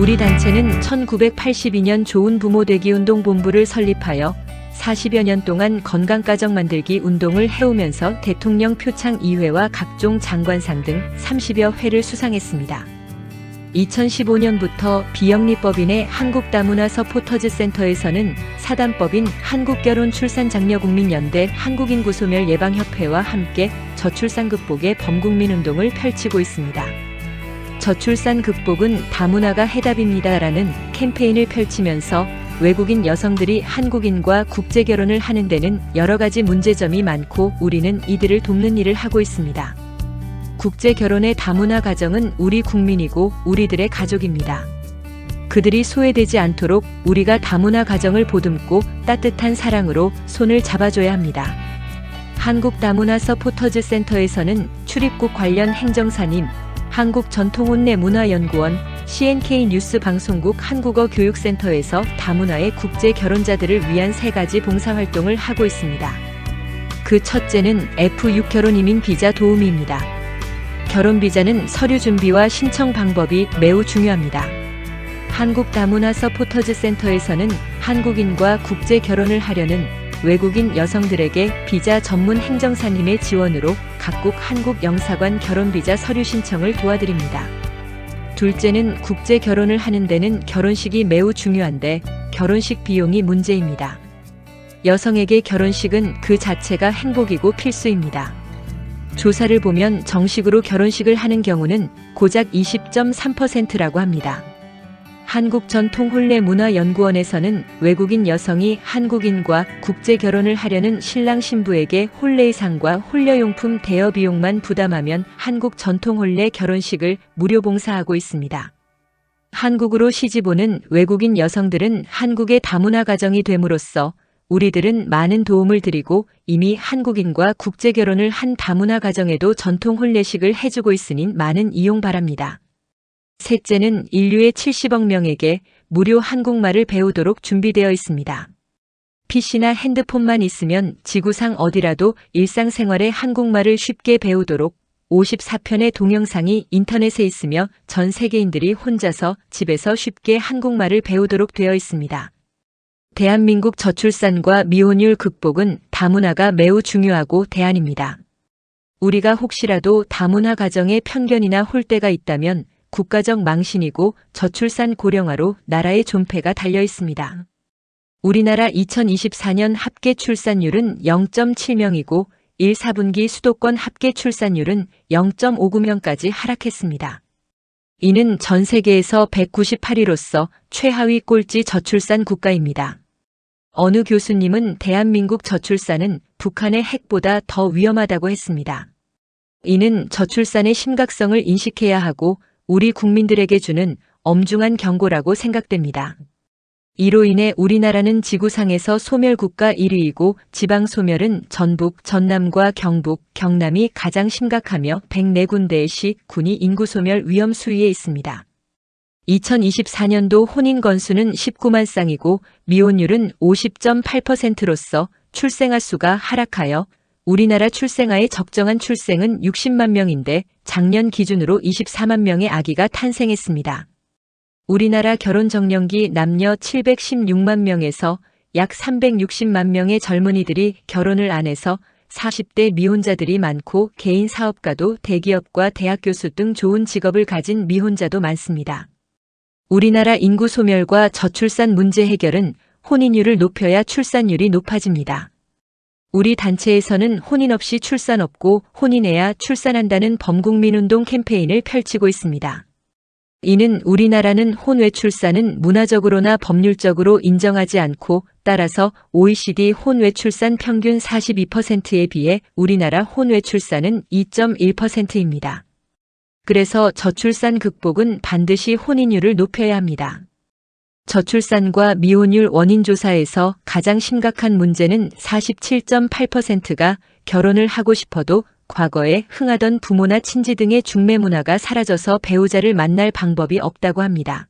우리 단체는 1982년 좋은 부모 되기 운동 본부를 설립하여 40여 년 동안 건강가정 만들기 운동을 해오면서 대통령 표창 2회와 각종 장관상 등 30여 회를 수상했습니다. 2015년부터 비영리법인의 한국다문화 서포터즈 센터에서는 사단법인 한국결혼출산장려국민연대 한국인구소멸 예방협회와 함께 저출산 극복의 범국민 운동을 펼치고 있습니다. 저출산 극복은 다문화가 해답입니다라는 캠페인을 펼치면서 외국인 여성들이 한국인과 국제 결혼을 하는 데는 여러 가지 문제점이 많고 우리는 이들을 돕는 일을 하고 있습니다. 국제 결혼의 다문화 가정은 우리 국민이고 우리들의 가족입니다. 그들이 소외되지 않도록 우리가 다문화 가정을 보듬고 따뜻한 사랑으로 손을 잡아줘야 합니다. 한국 다문화 서포터즈 센터에서는 출입국 관련 행정사님, 한국 전통혼례문화연구원, CNK 뉴스 방송국 한국어 교육센터에서 다문화의 국제 결혼자들을 위한 세 가지 봉사활동을 하고 있습니다. 그 첫째는 F6 결혼 이민 비자 도우미입니다. 결혼 비자는 서류 준비와 신청 방법이 매우 중요합니다. 한국 다문화 서포터즈 센터에서는 한국인과 국제 결혼을 하려는 외국인 여성들에게 비자 전문 행정사님의 지원으로 각국 한국 영사관 결혼 비자 서류 신청을 도와드립니다. 둘째는 국제 결혼을 하는 데는 결혼식이 매우 중요한데 결혼식 비용이 문제입니다. 여성에게 결혼식은 그 자체가 행복이고 필수입니다. 조사를 보면 정식으로 결혼식을 하는 경우는 고작 20.3%라고 합니다. 한국전통혼례문화연구원에서는 외국인 여성이 한국인과 국제 결혼을 하려는 신랑 신부에게 혼례의상과 혼례용품 대여 비용만 부담하면 한국 전통혼례 결혼식을 무료 봉사하고 있습니다. 한국으로 시집 오는 외국인 여성들은 한국의 다문화 가정이 됨으로써 우리들은 많은 도움을 드리고 이미 한국인과 국제 결혼을 한 다문화 가정에도 전통 혼례식을 해주고 있으니 많은 이용 바랍니다. 셋째는 인류의 70억 명에게 무료 한국말을 배우도록 준비되어 있습니다. PC나 핸드폰만 있으면 지구상 어디라도 일상생활에 한국말을 쉽게 배우도록 54편의 동영상이 인터넷에 있으며 전 세계인들이 혼자서 집에서 쉽게 한국말을 배우도록 되어 있습니다. 대한민국 저출산과 미혼율 극복은 다문화가 매우 중요하고 대안입니다. 우리가 혹시라도 다문화 가정에 편견이나 홀대가 있다면 국가적 망신이고 저출산 고령화로 나라의 존폐가 달려 있습니다. 우리나라 2024년 합계 출산율은 0.7명이고 1, 4분기 수도권 합계 출산율은 0.59명까지 하락했습니다. 이는 전 세계에서 198위로서 최하위 꼴찌 저출산 국가입니다. 어느 교수님은 대한민국 저출산은 북한의 핵보다 더 위험하다고 했습니다. 이는 저출산의 심각성을 인식해야 하고 우리 국민들에게 주는 엄중한 경고라고 생각됩니다. 이로 인해 우리나라는 지구상에서 소멸국가 1위이고 지방 소멸은 전북, 전남과 경북, 경남이 가장 심각하며 104군데의 시, 군이 인구 소멸 위험 수위에 있습니다. 2024년도 혼인 건수는 19만 쌍이고 미혼율은 50.8%로서 출생아 수가 하락하여 우리나라 출생아의 적정한 출생은 60만 명인데 작년 기준으로 24만 명의 아기가 탄생했습니다. 우리나라 결혼 정년기 남녀 716만 명에서 약 360만 명의 젊은이들이 결혼을 안 해서 40대 미혼자들이 많고 개인 사업가도 대기업과 대학 교수 등 좋은 직업을 가진 미혼자도 많습니다. 우리나라 인구 소멸과 저출산 문제 해결은 혼인율을 높여야 출산율이 높아집니다. 우리 단체에서는 혼인 없이 출산 없고 혼인해야 출산한다는 범국민운동 캠페인을 펼치고 있습니다. 이는 우리나라는 혼외 출산은 문화적으로나 법률적으로 인정하지 않고 따라서 OECD 혼외 출산 평균 42%에 비해 우리나라 혼외 출산은 2.1%입니다. 그래서 저출산 극복은 반드시 혼인율을 높여야 합니다. 저출산과 미혼율 원인 조사에서 가장 심각한 문제는 47.8%가 결혼을 하고 싶어도 과거에 흥하던 부모나 친지 등의 중매 문화가 사라져서 배우자를 만날 방법이 없다고 합니다.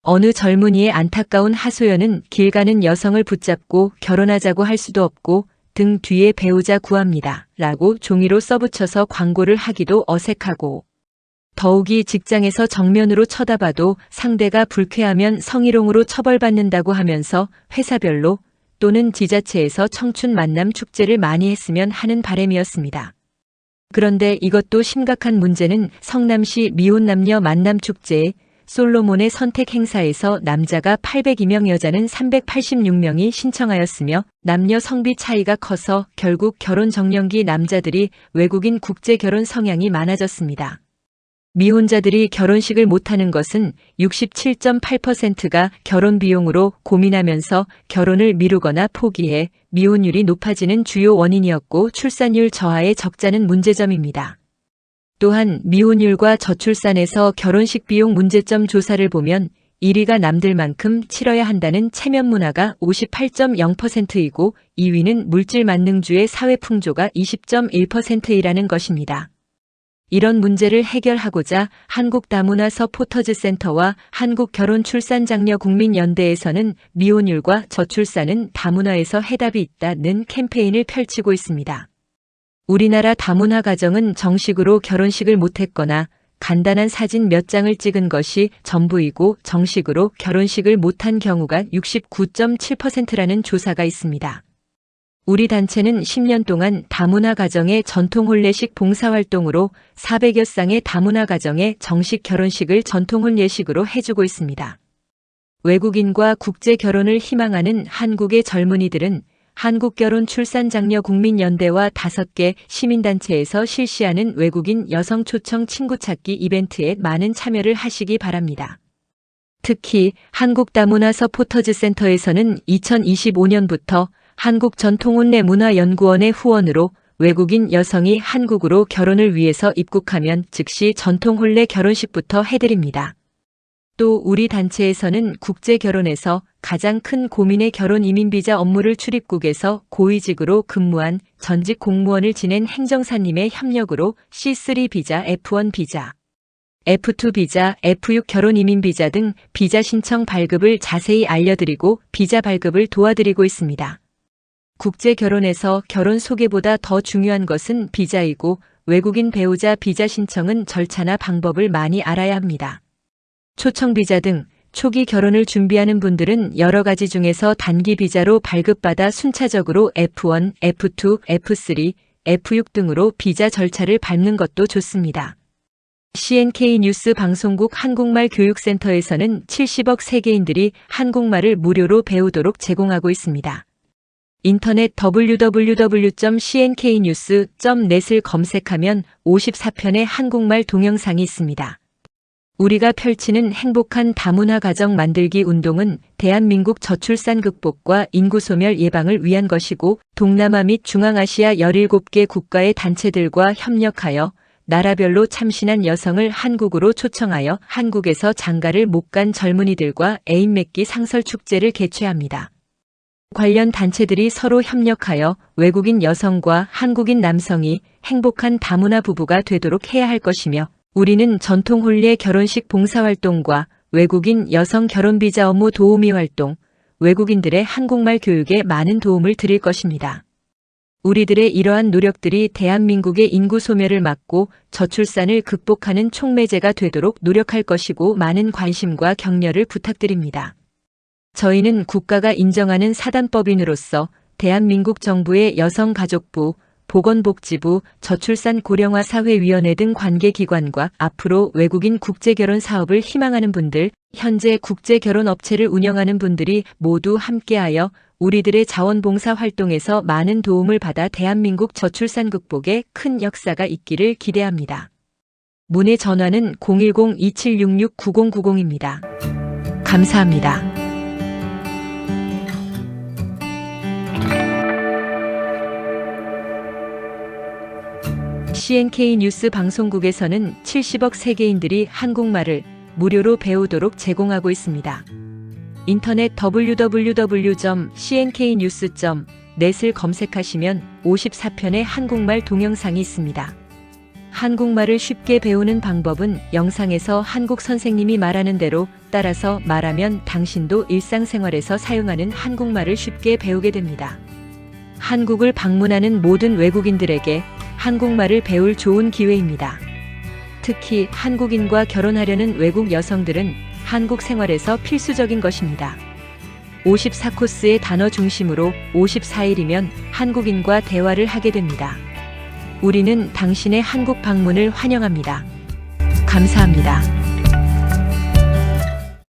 어느 젊은이의 안타까운 하소연은 길 가는 여성을 붙잡고 결혼하자고 할 수도 없고 등 뒤에 배우자 구합니다. 라고 종이로 써붙여서 광고를 하기도 어색하고 더욱이 직장에서 정면으로 쳐다봐도 상대가 불쾌하면 성희롱으로 처벌받는다고 하면서 회사별로 또는 지자체에서 청춘 만남 축제를 많이 했으면 하는 바람이었습니다. 그런데 이것도 심각한 문제는 성남시 미혼 남녀 만남 축제에 솔로몬의 선택 행사에서 남자가 802명 여자는 386명이 신청하였으며 남녀 성비 차이가 커서 결국 결혼 정년기 남자들이 외국인 국제 결혼 성향이 많아졌습니다. 미혼자들이 결혼식을 못하는 것은 67.8%가 결혼 비용으로 고민하면서 결혼을 미루거나 포기해 미혼율이 높아지는 주요 원인이었고 출산율 저하의 적자는 문제점입니다. 또한 미혼율과 저출산에서 결혼식 비용 문제점 조사를 보면 1위가 남들만큼 치러야 한다는 체면 문화가 58.0%이고 2위는 물질 만능주의 사회 풍조가 20.1%이라는 것입니다. 이런 문제를 해결하고자 한국다문화 서 포터즈 센터와 한국결혼출산장려국민연대에서는 미혼율과 저출산은 다문화에서 해답이 있다는 캠페인을 펼치고 있습니다. 우리나라 다문화 가정은 정식으로 결혼식을 못했거나 간단한 사진 몇 장을 찍은 것이 전부이고 정식으로 결혼식을 못한 경우가 69.7%라는 조사가 있습니다. 우리 단체는 10년 동안 다문화 가정의 전통 혼례식 봉사활동으로 400여 쌍의 다문화 가정의 정식 결혼식을 전통 혼례식으로 해주고 있습니다. 외국인과 국제 결혼을 희망하는 한국의 젊은이들은 한국결혼 출산장려 국민연대와 5개 시민단체에서 실시하는 외국인 여성 초청 친구 찾기 이벤트에 많은 참여를 하시기 바랍니다. 특히 한국다문화 서포터즈 센터에서는 2025년부터 한국전통혼례문화연구원의 후원으로 외국인 여성이 한국으로 결혼을 위해서 입국하면 즉시 전통혼례 결혼식부터 해드립니다. 또 우리 단체에서는 국제 결혼에서 가장 큰 고민의 결혼 이민비자 업무를 출입국에서 고위직으로 근무한 전직 공무원을 지낸 행정사님의 협력으로 C3 비자, F1 비자, F2 비자, F6 결혼 이민 비자 등 비자 신청 발급을 자세히 알려드리고 비자 발급을 도와드리고 있습니다. 국제 결혼에서 결혼 소개보다 더 중요한 것은 비자이고 외국인 배우자 비자 신청은 절차나 방법을 많이 알아야 합니다. 초청 비자 등 초기 결혼을 준비하는 분들은 여러 가지 중에서 단기 비자로 발급받아 순차적으로 F1, F2, F3, F6 등으로 비자 절차를 밟는 것도 좋습니다. CNK 뉴스 방송국 한국말 교육센터에서는 70억 세계인들이 한국말을 무료로 배우도록 제공하고 있습니다. 인터넷 www.cnknews.net을 검색하면 54편의 한국말 동영상이 있습니다. 우리가 펼치는 행복한 다문화 가정 만들기 운동은 대한민국 저출산 극복과 인구 소멸 예방을 위한 것이고 동남아 및 중앙아시아 17개 국가의 단체들과 협력하여 나라별로 참신한 여성을 한국으로 초청하여 한국에서 장가를 못 간 젊은이들과 애인 맺기 상설 축제를 개최합니다. 관련 단체들이 서로 협력하여 외국인 여성과 한국인 남성이 행복한 다문화 부부가 되도록 해야 할 것이며 우리는 전통 혼례 결혼식 봉사활동과 외국인 여성 결혼비자 업무 도우미 활동, 외국인들의 한국말 교육에 많은 도움을 드릴 것입니다. 우리들의 이러한 노력들이 대한민국의 인구 소멸을 막고 저출산을 극복하는 촉매제가 되도록 노력할 것이고 많은 관심과 격려를 부탁드립니다. 저희는 국가가 인정하는 사단법인으로서 대한민국 정부의 여성가족부, 보건복지부, 저출산 고령화 사회위원회 등 관계기관과 앞으로 외국인 국제결혼 사업을 희망하는 분들, 현재 국제결혼 업체를 운영하는 분들이 모두 함께하여 우리들의 자원봉사 활동에서 많은 도움을 받아 대한민국 저출산 극복에 큰 역사가 있기를 기대합니다. 문의 전화는 010-2766-9090입니다. 감사합니다. CNK 뉴스 방송국에서는 70억 세계인들이 한국말을 무료로 배우도록 제공하고 있습니다. 인터넷 www.cnknews.net을 검색하시면 54편의 한국말 동영상이 있습니다. 한국말을 쉽게 배우는 방법은 영상에서 한국 선생님이 말하는 대로 따라서 말하면 당신도 일상생활에서 사용하는 한국말을 쉽게 배우게 됩니다. 한국을 방문하는 모든 외국인들에게 한국말을 배울 좋은 기회입니다. 특히 한국인과 결혼하려는 외국 여성들은 한국 생활에서 필수적인 것입니다. 54코스의 단어 중심으로 54일이면 한국인과 대화를 하게 됩니다. 우리는 당신의 한국 방문을 환영합니다. 감사합니다.